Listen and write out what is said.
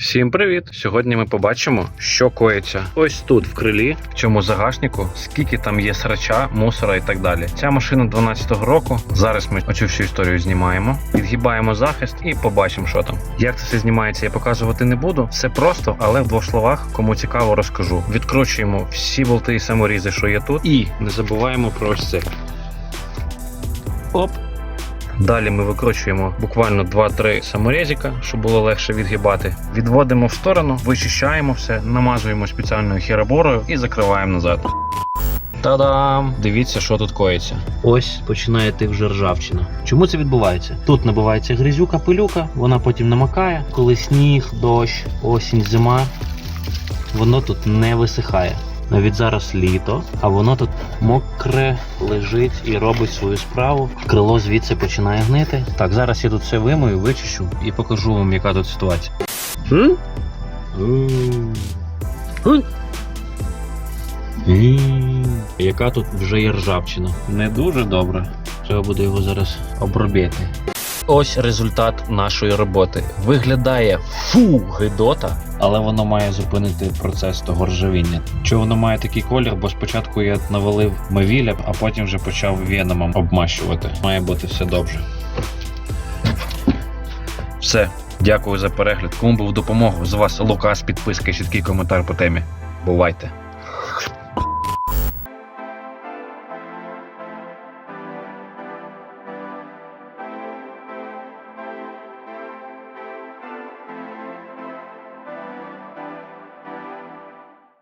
Всім привіт! Сьогодні ми побачимо, що коїться ось тут, в крилі, в цьому загашнику, скільки там є срача, мусора і так далі. Ця машина 12-го року. Зараз ми оцю всю історію знімаємо, відгибаємо захист і побачимо, що там. Як це все знімається, я показувати не буду. Все просто, але в двох словах, кому цікаво, розкажу. Відкручуємо всі болти і саморізи, що є тут, і не забуваємо про ось це. Оп, Далі ми викручуємо буквально 2-3 саморезика, щоб було легше відгибати. Відводимо в сторону, вичищаємо все, намазуємо спеціальною хіроборою і закриваємо назад. Та-дам! Дивіться, що тут коїться. Ось починає йти вже ржавчина. Чому це відбувається? Тут набивається грязюка, пилюка, вона потім намакає. Коли сніг, дощ, осінь, зима, воно тут не висихає. Навіть зараз літо, а воно тут мокре лежить і робить свою справу. Крило звідси починає гнити. Так, зараз я тут все вимою, вичищу і покажу вам, яка тут ситуація. Яка тут вже є ржавчина. Не дуже добре. Треба буде його зараз обробити. Ось результат нашої роботи. Виглядає фу гидота, але воно має зупинити процес того ржавіння. Чого воно має такий колір? Бо спочатку я навалив мевіля, а потім вже почав веномом обмащувати. Має бути все добре. Все, дякую за перегляд. Кому був допомогу. З вас Лукас, підписка і чіткий коментар по темі. Бувайте!